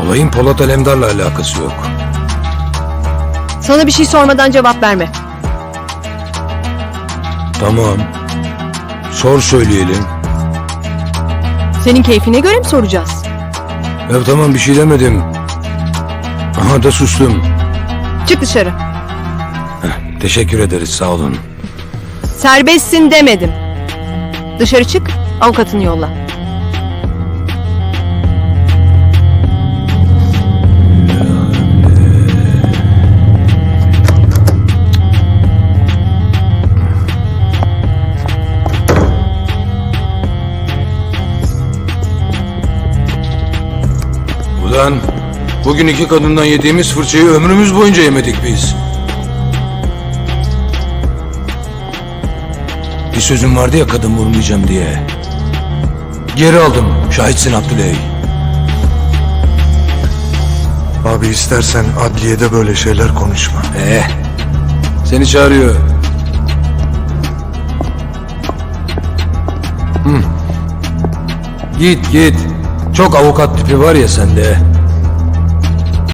Olayın Polat Alemdar'la alakası yok. Sana bir şey sormadan cevap verme. Tamam. Sor söyleyelim. Senin keyfine göre mi soracağız? Ya tamam bir şey demedim. Aha da sustum. Çık dışarı. Teşekkür ederiz sağ olun. Serbestsin demedim. Dışarı çık, avukatını yolla. Ulan bugün iki kadından yediğimiz fırçayı ömrümüz boyunca yemedik biz. Bir sözüm vardı ya kadın vurmayacağım diye. Geri aldım. Şahitsin Abdüley. Abi istersen adliyede böyle şeyler konuşma. Eh. Seni çağırıyor. Hı. Git git. Çok avukat tipi var ya sende.